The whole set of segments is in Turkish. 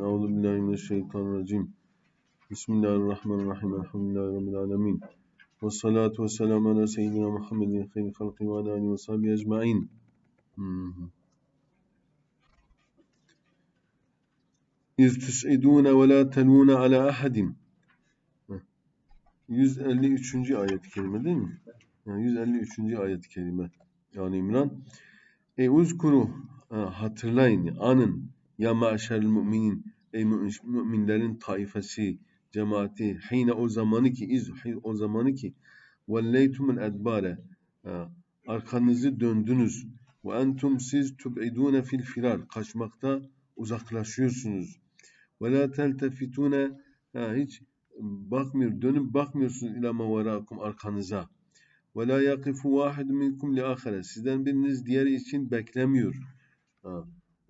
Euzu billahi mineşşeytanirracim. Bismillahirrahmanirrahim. Elhamdülillahi rabbil alamin. Ve salatu ve selamu ala seyyidina Muhammedin hayri halqi ve ala alihi ve sahbihi ecmaîn. İz tus'idûne ve la telûne ala ahadin. 153. ayet-i kerime değil mi? Yani 153. ayet-i kerime. Yani İmran. E uzkuru hatırlayın, anın ya maşeril müminin ey müminlerin taifesi, cemaati. Hine o zamanı ki iz o zamanı ki. Velleytumul edbare. Arkanızı döndünüz. Ve entum siz tub'idune fil firar kaçmakta uzaklaşıyorsunuz. Ve la teltefitune hiç bakmıyor dönüp bakmıyorsunuz ila mavarakum arkanıza. Ve la yakifu vahid minkum li ahire sizden biriniz diğeri için beklemiyor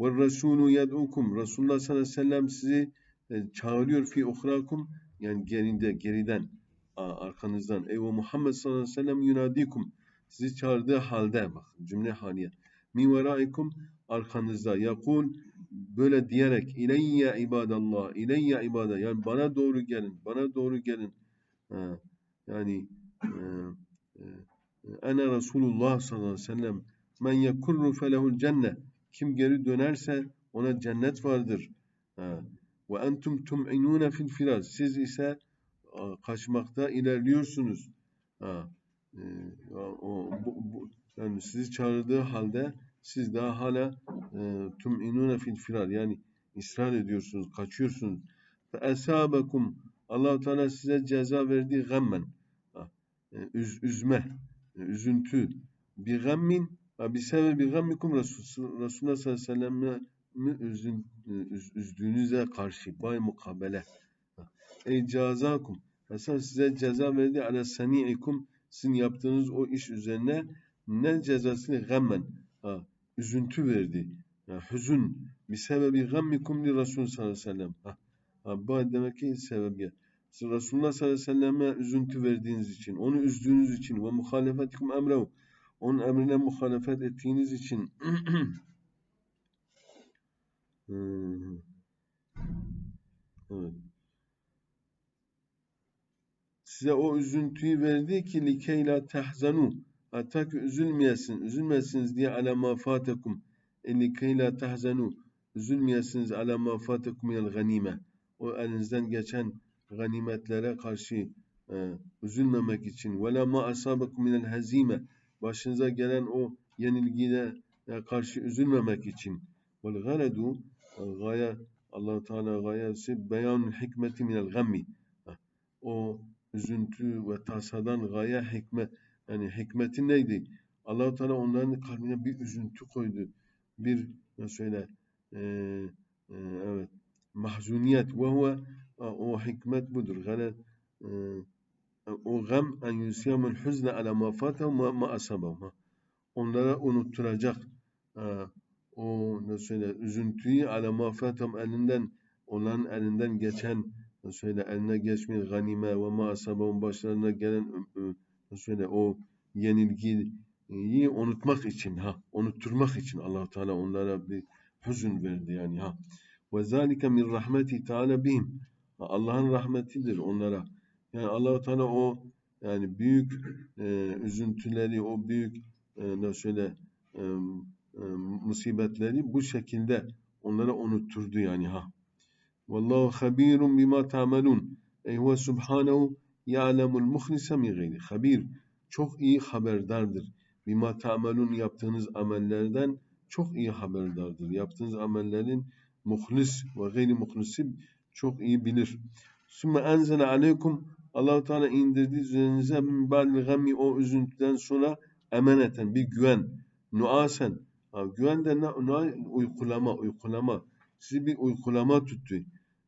ve Resulü yed'ukum. Resulullah sallallahu aleyhi ve sellem sizi e, çağırıyor fi uhrakum yani gerinde geriden arkanızdan. Ey Muhammed sallallahu aleyhi ve sellem yunadikum. Sizi çağırdığı halde bak cümle haliye. Mi veraikum arkanızda. Yakul böyle diyerek ileyye ibadallah ileyye ibada yani bana doğru gelin bana doğru gelin yani ene Resulullah sallallahu aleyhi ve sellem men yekurru felehul cennet kim geri dönerse ona cennet vardır. Ve entum tum'inune fil firaz. Siz ise kaçmakta ilerliyorsunuz. E, yani sizi çağırdığı halde siz daha hala e, tum'inune fil firar yani ısrar ediyorsunuz, kaçıyorsunuz. Fe esabekum allah Teala size ceza verdiği gammen e, üz, üzme, üzüntü bir gammin bir gammikum Resulullah sallallahu aleyhi ve üzün, üz, üzdüğünüze karşı bay mukabele. Ey cazakum. Mesela size ceza verdi ala sani'ikum sizin yaptığınız o iş üzerine ne cezasını gammen ha, üzüntü verdi. Ha, hüzün bir sebebi gammikum li Resulullah sallallahu aleyhi ve sellem. Ha, ha, bu demek ki sebebi. Siz Resulullah sallallahu aleyhi ve selleme üzüntü verdiğiniz için, onu üzdüğünüz için ve muhalefetikum emrehu onun emrine muhalefet ettiğiniz için hmm. evet. size o üzüntüyü verdi ki likeyla tahzanu hatta ki üzülmeyesin, üzülmesiniz diye ala ma fatekum e likeyla tahzanu üzülmeyesiniz ala ma fatekum yel ganime o elinizden geçen ganimetlere karşı e, üzülmemek için ve la ma asabekum minel hazime başınıza gelen o yenilgiye karşı üzülmemek için. Vel galedu gaye allah Teala gayesi beyan hikmeti minel gammi. O üzüntü ve tasadan gaye hikmet yani hikmeti neydi? allah Teala onların kalbine bir üzüntü koydu. Bir şöyle e, e, evet mahzuniyet ve huve o hikmet budur. Gale e, o gam en yusiyamul huzne ala ma fatahu ma, ma asabahum. Onlara unutturacak o ne söyle üzüntüyü ala ma fatahum elinden onların elinden geçen ne söyle eline geçmeyen ganime ve ma asabahum başlarına gelen ne söyle o yenilgiyi unutmak için ha unutturmak için Allah Teala onlara bir hüzün verdi yani ha. Ve zalike min rahmeti Teala bihim. Allah'ın rahmetidir onlara. Yani Allahu Teala o yani büyük e, üzüntüleri, o büyük e, ne şöyle e, e, musibetleri bu şekilde onlara unutturdu yani ha. Vallahu habirun bima ta'malun. Ey huve subhanahu ya'lemul muhlise min. Habir çok iyi haberdardır. Bima ta'malun yaptığınız amellerden çok iyi haberdardır. Yaptığınız amellerin muhlis ve gayri muhlisi çok iyi bilir. Sümme enzele aleykum allah Teala indirdi üzerinize min gami o üzüntüden sonra emaneten bir güven, nuasen. Ha, güven de ne, uykulama, uykulama. Sizi bir uykulama tuttu.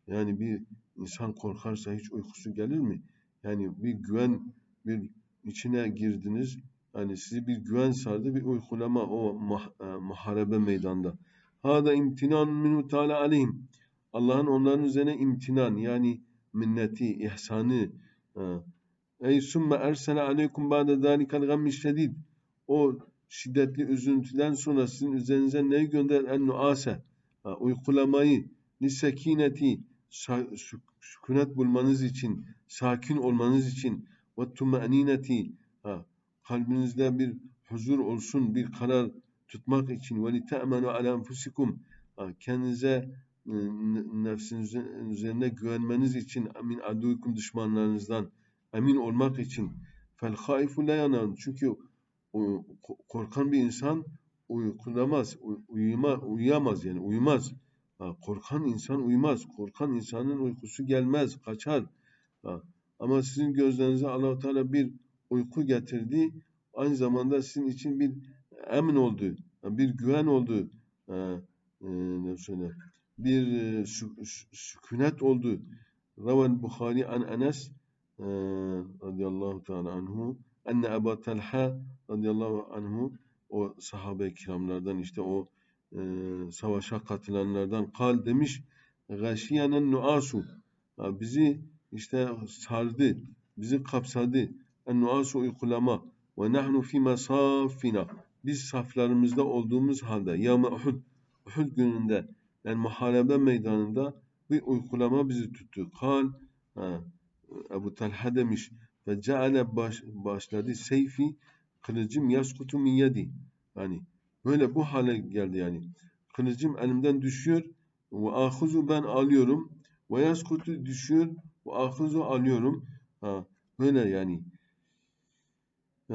Yani bir insan korkarsa hiç uykusu gelir mi? Yani bir güven, bir içine girdiniz. Yani sizi bir güven sardı, bir uykulama o mah, e, muharebe meydanda. Hada imtinan minu teala aleyhim. Allah'ın onların üzerine imtinan yani minneti, ihsanı, Ey sümme ersele aleykum ba'de zâlikel gammi şedid. O şiddetli üzüntüden sonra sizin üzerinize neyi gönder? En nuase. Uykulamayı Lisekineti sükunet bulmanız için, sakin olmanız için ve tumanineti kalbinizde bir huzur olsun, bir karar tutmak için ve li te'menu ala enfusikum kendinize nefsinizin üzerine güvenmeniz için min adukum düşmanlarınızdan emin olmak için fel haifu la çünkü korkan bir insan uykulamaz, uy- uyuma, uyuyamaz yani uyumaz. Korkan insan uyumaz. Korkan insanın uykusu gelmez, kaçar. Ama sizin gözlerinize Allah Teala bir uyku getirdi. Aynı zamanda sizin için bir emin oldu, bir güven oldu. Ha, e, ne söyle, bir e, sü- sü- sükunet oldu. Ravan Bukhari an Enes radıyallahu teala anhu enne Ebu Talha radıyallahu anhu o sahabe-i kiramlardan işte o e, savaşa katılanlardan kal demiş gâşiyenen nuasu. Bizi işte sardı bizi kapsadı. En nuasu uykulama ve nahnu fi masafina. Biz saflarımızda olduğumuz halde yağma Uhud Uhud gününde yani muharebe meydanında bir uykulama bizi tuttu. Kal ha, Ebu Talha demiş ve ceale baş, başladı seyfi kılıcım yaskutu min yedi. Yani böyle bu hale geldi yani. Kılıcım elimden düşüyor ve ahuzu ben alıyorum ve yaskutu düşüyor ve ahuzu alıyorum. Ha, böyle yani.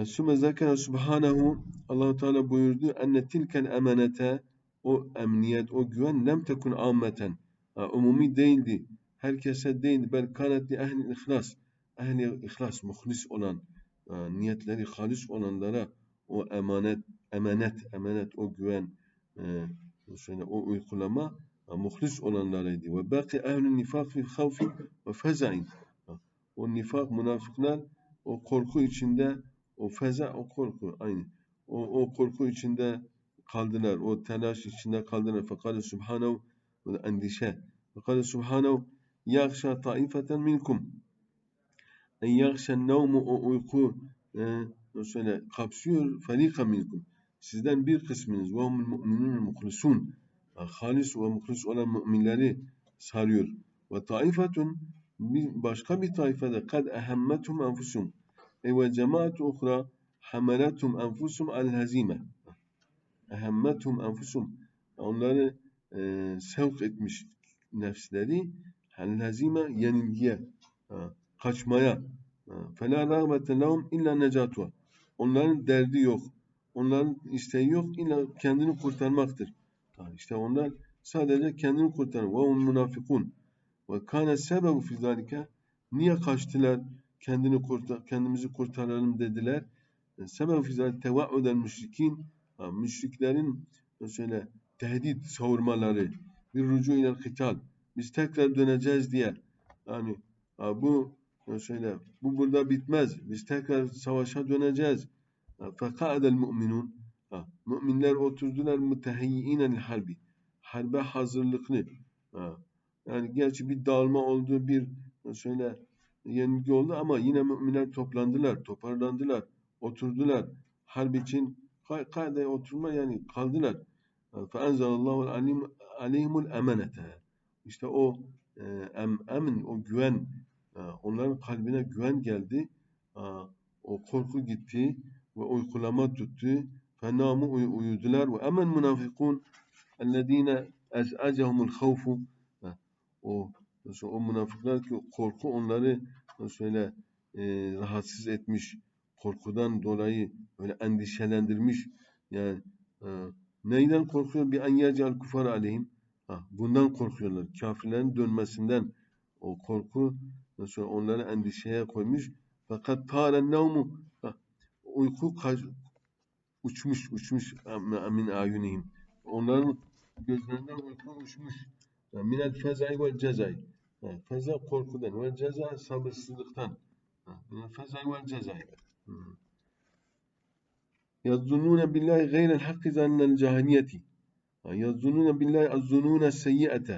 Sümme zekere subhanehu allah Teala buyurdu enne tilkel emanete o emniyet, o güven lem tekun ammeten. Umumi değildi. Herkese değildi. Bel kanet li ehli ihlas. Ehli ihlas, muhlis olan, ha, niyetleri halis olanlara o emanet, emanet, emanet, o güven, e, şöyle, o uygulama ha, muhlis olanlarıydı. Ve baki ehlün nifak fi havfi ve fezain. O nifak, münafıklar o korku içinde, o feza, o korku aynı. O, o korku içinde kaldılar. O telaş içinde kaldılar. Fekale subhanehu ve endişe. Fekale subhanehu yakşa taifeten minkum. En yakşen nevmu o uyku e, şöyle kapsıyor. Ferika minkum. Sizden bir kısmınız. Ve humul mu'minun muhlisun. Halis ve muhlis olan müminleri sarıyor. Ve taifetun başka bir taifede kad ehemmetum enfusum. Ve cemaat uhra hamalatum enfusum al hazime ehemmethum enfusum onları e, sevk etmiş nefsleri hellezime yenilgiye ha, kaçmaya fela rağbete lehum illa necatuha onların derdi yok onların isteği yok illa kendini kurtarmaktır. İşte onlar sadece kendini kurtarır ve hum münafikun ve kâne sebebu fi zâlike? Niye kaçtılar? Kendini kurtar kendimizi kurtaralım dediler. Sebebu fi zâlike? Tevaudel müşrikin müşriklerin şöyle tehdit savurmaları, bir rücu ile kıtal, biz tekrar döneceğiz diye. Yani bu şöyle bu burada bitmez. Biz tekrar savaşa döneceğiz. Fekâdel mu'minun. Ha, Müminler oturdular mütehiyinen harbi. Harbe hazırlıklı. Ha, yani gerçi bir dağılma oldu, bir şöyle yenilgi oldu ama yine müminler toplandılar, toparlandılar, oturdular. Harp için kaideye oturma yani kaldılar. Feenzelallahu alim aleyhimul emanete. İşte o e, em, emin, o güven, e, onların kalbine güven geldi. E, o korku gitti ve uykulama tuttu. Fenamu uy uyudular ve emen münafikun ellezine ez'acehumul havfu. O o münafıklar ki korku onları şöyle e, rahatsız etmiş korkudan dolayı böyle endişelendirmiş. Yani e, neyden korkuyor? Bir an yecal kufar aleyhim. Ha, bundan korkuyorlar. Kafirlerin dönmesinden o korku mesela onları endişeye koymuş. Fakat taren nevmu uyku kaç, uçmuş uçmuş min ayunihim. Onların gözlerinden uyku uçmuş. Minel fezai vel cezai. Feza korkudan ve ceza sabırsızlıktan. Minel fezai vel cezai. يظنون بالله غير الحق ظن الجاهلية يظنون بالله الظنون السيئة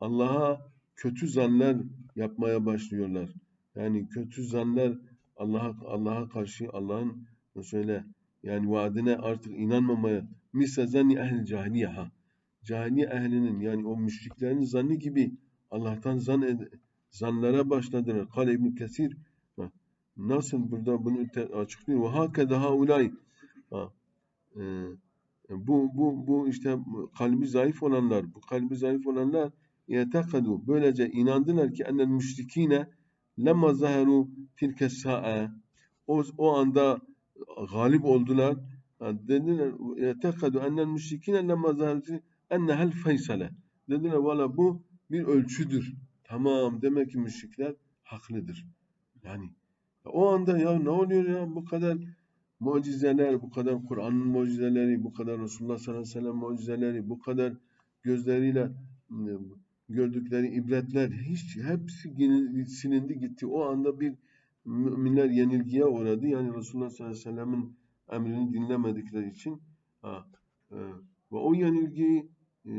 Allah'a kötü zanlar yapmaya başlıyorlar. Yani kötü zanlar Allah'a Allah'a karşı Allah'ın söyle yani vaadine artık inanmamaya misle zanni ehl cahiliye ha. cahiliye ehlinin yani o müşriklerin zannı gibi Allah'tan zan ed- zanlara başladılar. Kale İbn Kesir ha, nasıl burada bunu açıklıyor. Ve hakeza haulay ha, e, bu bu bu işte kalbi zayıf olanlar, bu kalbi zayıf olanlar yetekadu böylece inandılar ki ennel müşrikine lemma zaheru tilke sa'a o, o anda galip oldular. Ha, Dediler yetekadu ennel müşrikine lemma zaheru ennehel feysale. Dediler valla bu bir ölçüdür. Tamam demek ki müşrikler haklıdır. Yani o anda ya ne oluyor ya bu kadar mucizeler, bu kadar Kur'an'ın mucizeleri, bu kadar Resulullah sallallahu aleyhi ve sellem mucizeleri, bu kadar gözleriyle e, gördükleri ibretler hiç hepsi silindi gitti. O anda bir müminler yenilgiye uğradı. Yani Resulullah sallallahu aleyhi ve sellemin emrini dinlemedikleri için ha, e, ve o yenilgiyi e,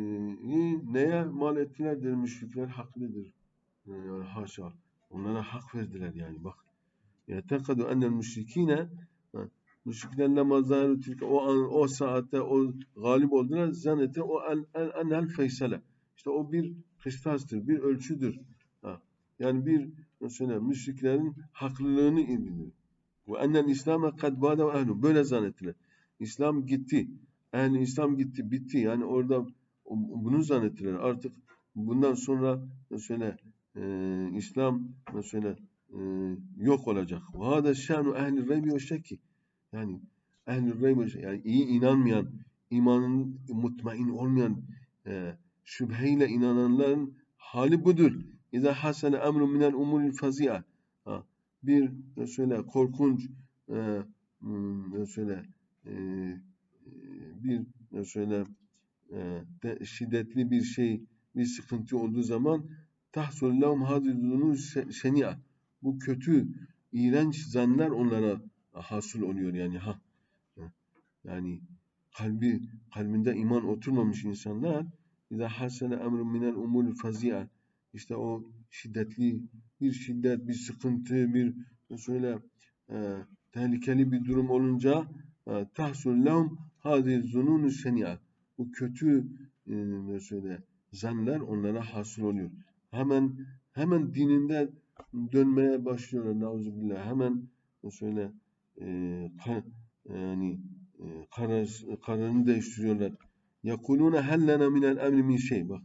neye mal ettiler der müşrikler haklıdır. Yani haşa. Onlara hak verdiler yani bak. يعتقد أن المشرikine ha, müşrikler namazları tilke o an o saatte o galip oldular zannete o el el enel feysele işte o bir kıstastır bir ölçüdür ha. yani bir mesela müşriklerin haklılığını bilir ve ennel İslam'a kad bade ve ehlu böyle zannettiler İslam gitti ehli İslam gitti bitti yani orada o- bunu zannettiler artık bundan sonra mesela e, İslam mesela e, yok olacak. Ve hâdâ şânu ehli reybi ve şekki. Yani ehli. Yani iyi inanmayan, imanın mutmain olmayan, e, şüpheyle inananların hali budur. İzâ hasene emrun minel umuril fazî'a. Ha, Bir e, şöyle korkunç e, hmm, şöyle e, bir e, şöyle e, de, şiddetli bir şey, bir sıkıntı olduğu zaman tahsul lehum hadidunun şeni'a bu kötü, iğrenç zanlar onlara hasıl oluyor yani ha. Yani kalbi kalbinde iman oturmamış insanlar İza hasene emrun minel umul fazia işte o şiddetli bir şiddet, bir sıkıntı, bir şöyle e, tehlikeli bir durum olunca e, tahsul lehum hadi zununu senia bu kötü e, söyle zanlar onlara hasıl oluyor. Hemen hemen dininde dönmeye başlıyorlar nauzubillah. Hemen şöyle e, ka- yani e, karar, kararını değiştiriyorlar. Yakuluna hellena minel emri min şey bak.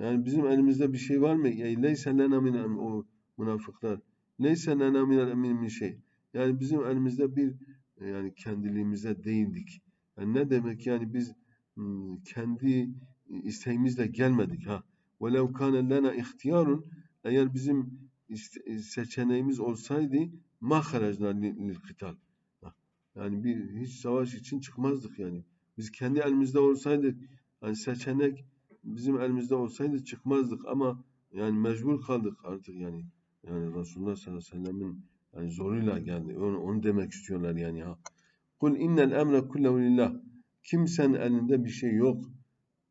Yani bizim elimizde bir şey var mı? Ya leyse lena min em- o münafıklar. Leyse lena minel emri min şey. Yani bizim elimizde bir e, yani kendiliğimize değildik. Yani ne demek yani biz hmm, kendi isteğimizle gelmedik ha. وَلَوْ كَانَ لَنَا ihtiyarun eğer bizim iste- seçeneğimiz olsaydı ma harajna lil kıtal. Yani bir hiç savaş için çıkmazdık yani. Biz kendi elimizde olsaydı hani seçenek bizim elimizde olsaydı çıkmazdık ama yani mecbur kaldık artık yani. Yani Resulullah sallallahu aleyhi ve sellemin yani zoruyla geldi. Onu, onu demek istiyorlar yani ha. Kul innel emre kullehu lillah. Kimsenin elinde bir şey yok.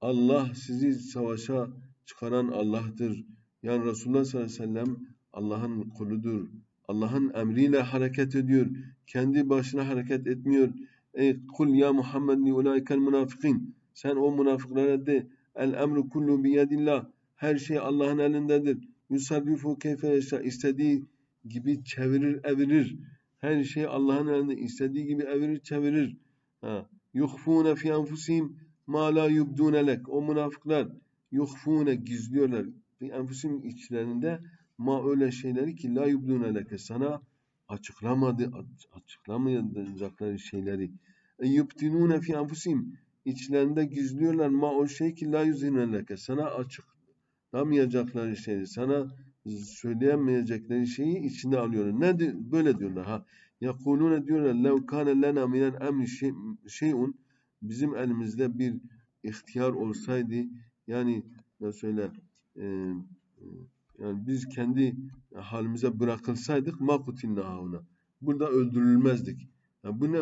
Allah sizi savaşa çıkaran Allah'tır. Yani Resulullah sallallahu aleyhi ve sellem Allah'ın kuludur. Allah'ın emriyle hareket ediyor. Kendi başına hareket etmiyor. Ey kul ya Muhammed li ulaikel münafıkîn. Sen o münafıklara de el emru kullu biyedillah. Her şey Allah'ın elindedir. Yusarrifu keyfe yaşa. İstediği gibi çevirir, evirir. Her şey Allah'ın elinde. İstediği gibi evirir, çevirir. Ha. Yuhfûne fi enfusihim ma la yubdûne lek. O münafıklar yuhfûne gizliyorlar. Enfusihim içlerinde ma öyle şeyleri ki la yubdûne leke. Sana açıklamadı, açıklamayacakları şeyleri. E yubdinûne fi enfusihim. İçlerinde gizliyorlar ma o şey ki la yüzîne leke. Sana açıklamayacakları şeyi, sana söyleyemeyecekleri şeyi içine alıyorlar. Ne böyle diyorlar ha. Yakulune diyorlar lev kâne lena minel emri şey- şey'un bizim elimizde bir ihtiyar olsaydı yani ne söyle yani biz kendi halimize bırakılsaydık ma kutilna ona. Burada öldürülmezdik. Ya bu ne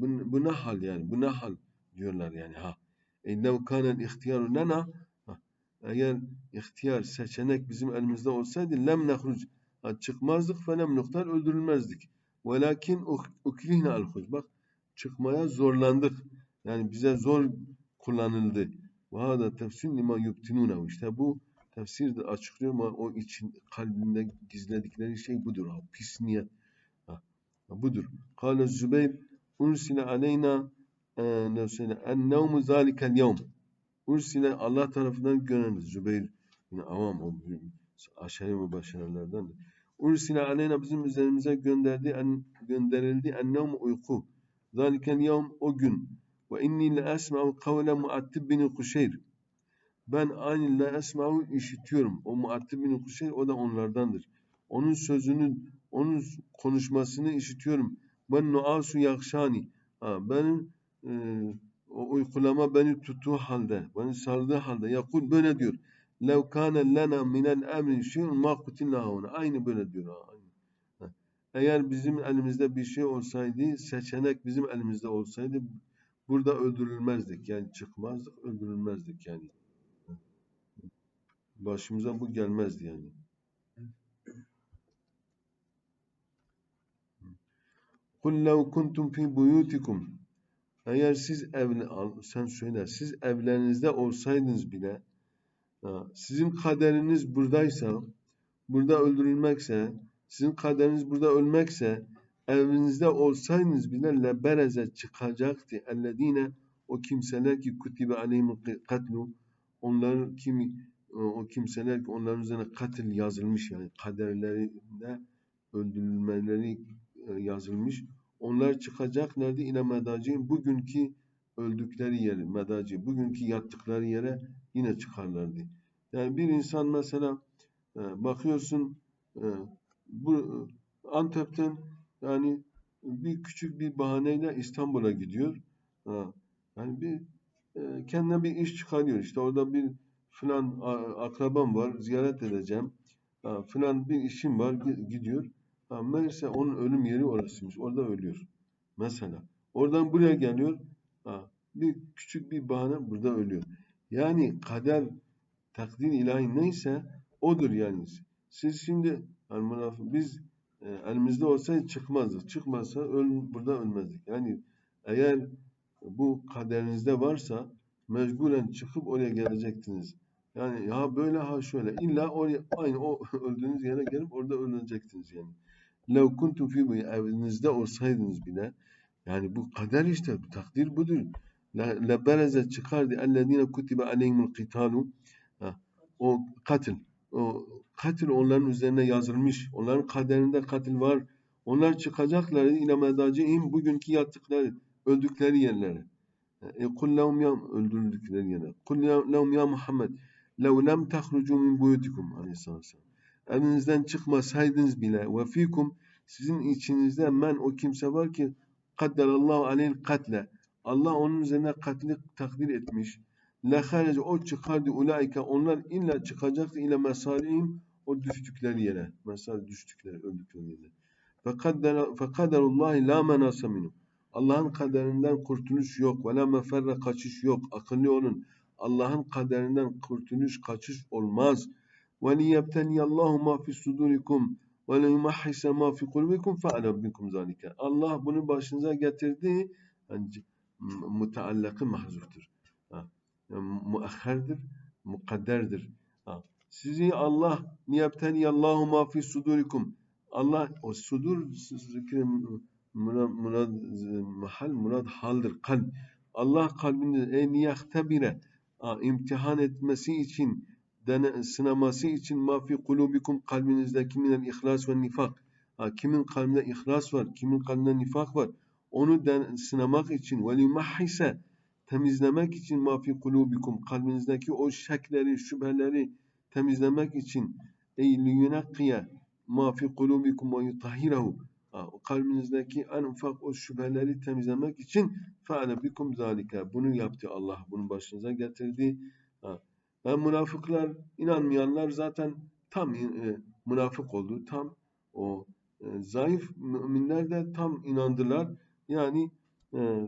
bu, bu ne hal yani? Bu ne hal diyorlar yani ha. Lev kâne ihtiyaru lena eğer ihtiyar, seçenek bizim elimizde olsaydı lem nehruc çıkmazdık fe lem nuktar öldürülmezdik. Velakin uk- ukrihne al Bak çıkmaya zorlandık. Yani bize zor kullanıldı. Ve hâdâ tefsir lima yubtinûnehu. İşte bu tefsirde açıklıyor ama o için kalbinde gizledikleri şey budur. Ha, pis niyet. Ha, budur. Kâle Zübeyir ursile aleyna e, ne söyle en nevmu zâlikel yevm. Ursile Allah tarafından gönderildi. Zübeyir yine avam o aşağı mübaşşerelerden. Ursile aleyna bizim üzerimize gönderdi en, gönderildi en nevmu uyku. Zâlikel yevm o gün. Ve inni le esma'u kavle Muattib bin Kuşeyr. Ben aynı le esma'u işitiyorum. O Muattib bin Kuşeyr o da onlardandır. Onun sözünü, onun konuşmasını işitiyorum. Ben nuasu yakşani. Ha, benim e, o uykulama beni tuttuğu halde, beni sardığı halde. Yakul böyle diyor. لَوْ كَانَ لَنَا مِنَ الْاَمْرِ شِيءٌ مَا قُتِلْنَا هُنَا Aynı böyle diyor. ha, Aynı. Ha. Eğer bizim elimizde bir şey olsaydı, seçenek bizim elimizde olsaydı burada öldürülmezdik. Yani çıkmazdık, öldürülmezdik yani. başımıza bu gelmezdi yani. Kul lev kuntum fi buyutikum eğer siz evli sen söyle siz evlerinizde olsaydınız bile e, sizin kaderiniz buradaysa burada öldürülmekse sizin kaderiniz burada ölmekse evinizde olsaydınız bile lebereze çıkacaktı ellezine o kimseler ki kutibe aleyhim katlu onlar kimi o kimseler ki onların üzerine katil yazılmış yani kaderlerinde öldürülmeleri e, yazılmış. Onlar çıkacaklardı ile medacin bugünkü öldükleri yere, medacı, bugünkü yattıkları yere yine çıkarlardı. Yani bir insan mesela e, bakıyorsun e, bu Antep'ten yani bir küçük bir bahaneyle İstanbul'a gidiyor. Yani bir kendine bir iş çıkarıyor. İşte orada bir filan akrabam var, ziyaret edeceğim. Ha, filan bir işim var, gi- gidiyor. Ha, meğerse onun ölüm yeri orasıymış. Orada ölüyor. Mesela. Oradan buraya geliyor. Bir küçük bir bahane burada ölüyor. Yani kader, takdir ilahi neyse odur yani. Siz şimdi yani biz e, elimizde olsaydı çıkmazdık. Çıkmazsa öl, burada ölmezdik. Yani eğer bu kaderinizde varsa mecburen çıkıp oraya gelecektiniz. Yani ya böyle ha şöyle illa oraya aynı o öldüğünüz yere gelip orada ölecektiniz yani. Lev kuntum fi bu evinizde olsaydınız bile yani bu kader işte bu takdir budur. Le, bereze çıkardı ellezine kutibe aleyhimul kitalu o katil o katil onların üzerine yazılmış. Onların kaderinde katil var. Onlar çıkacaklar ile medacihim bugünkü yattıkları, öldükleri yerlere. E, kul lehum ya öldürüldükleri yerlere. Kul lehum ya Muhammed lev lem tahrucu min buyutikum aleyhisselam. Evinizden çıkmasaydınız bile fikum sizin içinizde men o kimse var ki kadderallahu aleyhil katle. Allah onun üzerine katli takdir etmiş. Leharece o çıkardı ulaike onlar illa çıkacaktı ile mesalihim o düştükleri yere. Mesela düştükleri, öldükleri yere. Fekaderullahi la menase minhum. Allah'ın kaderinden kurtuluş yok. La meferre kaçış yok. Akıllı olun. Allah'ın kaderinden kurtuluş, kaçış olmaz. Ve liyebteniyallahu ma fi sudurikum ve liyumahhise ma fi kulubikum fe'alem bikum zalike. Allah bunu başınıza getirdi. Müteallakı mahzuftur. Muahherdir, mukadderdir. Sizi Allah niyebteniyallahu ma fi sudurikum. Allah o sudur murad, murad mahal murad haldir kalp. Allah kalbini en yahtebire imtihan etmesi için dene, sınaması için ma fi kulubikum kalbinizdeki minel ihlas ve nifak. Kimin kalbinde ihlas var, kimin kalbinde nifak var. Onu den, sınamak için ve limahhise temizlemek için ma fi kulubikum kalbinizdeki o şekleri, şüpheleri temizlemek için ey liyunakkiye ma kulubikum ve yutahhirahu kalbinizdeki en ufak o şüpheleri temizlemek için feale bikum zalike. Bunu yaptı Allah. Bunu başınıza getirdi. Ha. Ve münafıklar, inanmayanlar zaten tam e, münafık oldu. Tam o e, zayıf müminler de tam inandılar. Yani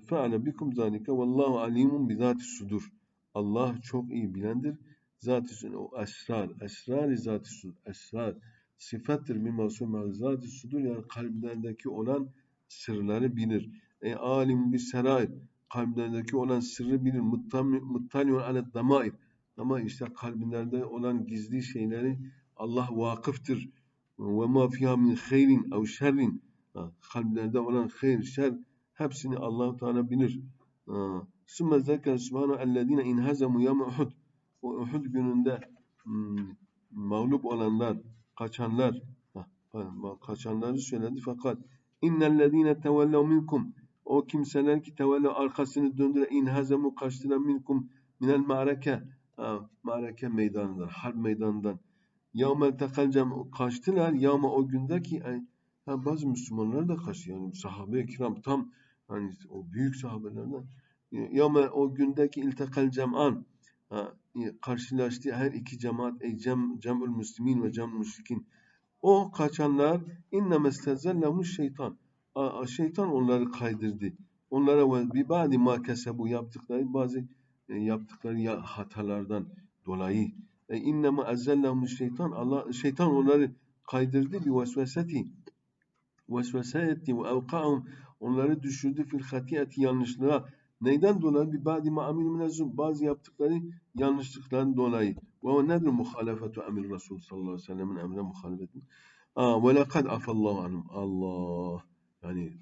feale bikum zalike vallahu alimun bi zati sudur. Allah çok iyi bilendir. Zat-ı o esrar, esrar-ı zat-ı sudur, esrar sıfattır mimasum mevzat sudur yani kalplerdeki olan sırları bilir. E alim bir serair kalplerindeki olan sırrı bilir. Muttaliun ale damair. Ama işte kalbinlerde olan gizli şeyleri Allah vakıftır. Ve ma fiha min hayrin ev şerrin. Kalplerde olan hayır, şer hepsini Allah Teala bilir. Sümme zeker subhanahu ellezine inhazemu yevme Uhud. O Uhud gününde hmm, mağlup olanlar, kaçanlar, kaçanları söyledi fakat innellezine tevellev minkum o kimseler ki tevellev arkasını döndüre inhazemu kaçtılar minkum minel ma'reke. Ha, ma'reke meydanından, harp meydanından. Yavmel tekal kaçtılar. Yağma o gündeki ha, bazı Müslümanlar da kaçtı. Yani sahabe-i kiram tam hani o büyük sahabelerden yağma o gündeki iltekal cem'an ha, karşılaştı her iki cemaat ey cem, cem'ül müslimin ve cem'ül müşrikin. O kaçanlar inne mestezellehmuş şeytan şeytan onları kaydırdı. Onlara bir badi ma kesebu yaptıkları bazı e, yaptıkları ya hatalardan dolayı. E, innema ezzellehumuş şeytan Allah şeytan onları kaydırdı bir vesveseti. Vesvese etti ve evka'hum onları düşürdü fil hatiyeti yanlışlığa. Neyden dolayı? Bir badi ma aminu bazı yaptıkları yanlışlıkların dolayı. Ve nedir? Muhalefetu emir Resul sallallahu aleyhi ve sellem'in emre muhalefeti Aa, ve lekad afallahu anhum. Allah yani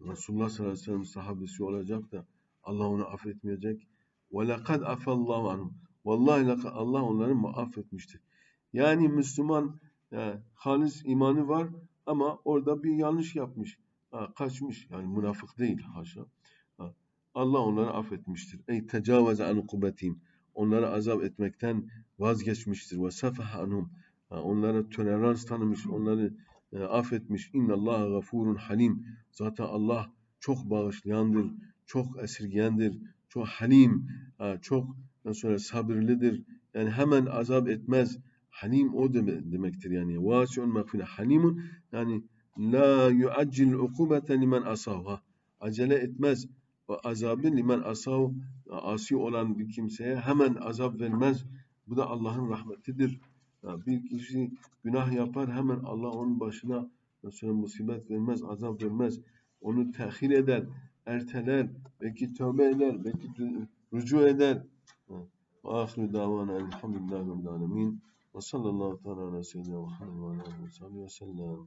Resulullah sallallahu aleyhi ve sellem sahabesi olacak da Allah onu affetmeyecek ve lekad afallahu anhum Vallahi Allah onları affetmiştir. Yani Müslüman e, halis imanı var ama orada bir yanlış yapmış. Ha, kaçmış. Yani münafık değil haşa. Ha, Allah onları affetmiştir. Ey tecavüze an ukubetihim. Onları azap etmekten vazgeçmiştir. Ve sefaha anhum. Onlara tolerans tanımış. Onları e, affetmiş. İnnallâhe gafurun halim. Zaten Allah çok bağışlayandır. Çok esirgeyendir. Çok halim. ha, Çok sonra sabırlıdır. Yani hemen azap etmez. Halim o deme- demektir yani. Vasiun mağfire. Halimun yani la yuaccil ukubete limen asavha. Acele etmez. O azabı limen asav asi olan bir kimseye hemen azap vermez. Bu da Allah'ın rahmetidir. Yani bir kişi günah yapar hemen Allah onun başına mesela musibet vermez, azap vermez. Onu tehir eder, erteler, belki tövbe eder, belki rücu eder. Ahiru davana elhamdülillahi rabbil alemin. Ve sallallahu teala ala seyyidina Muhammed ve aleyhi ve sellem.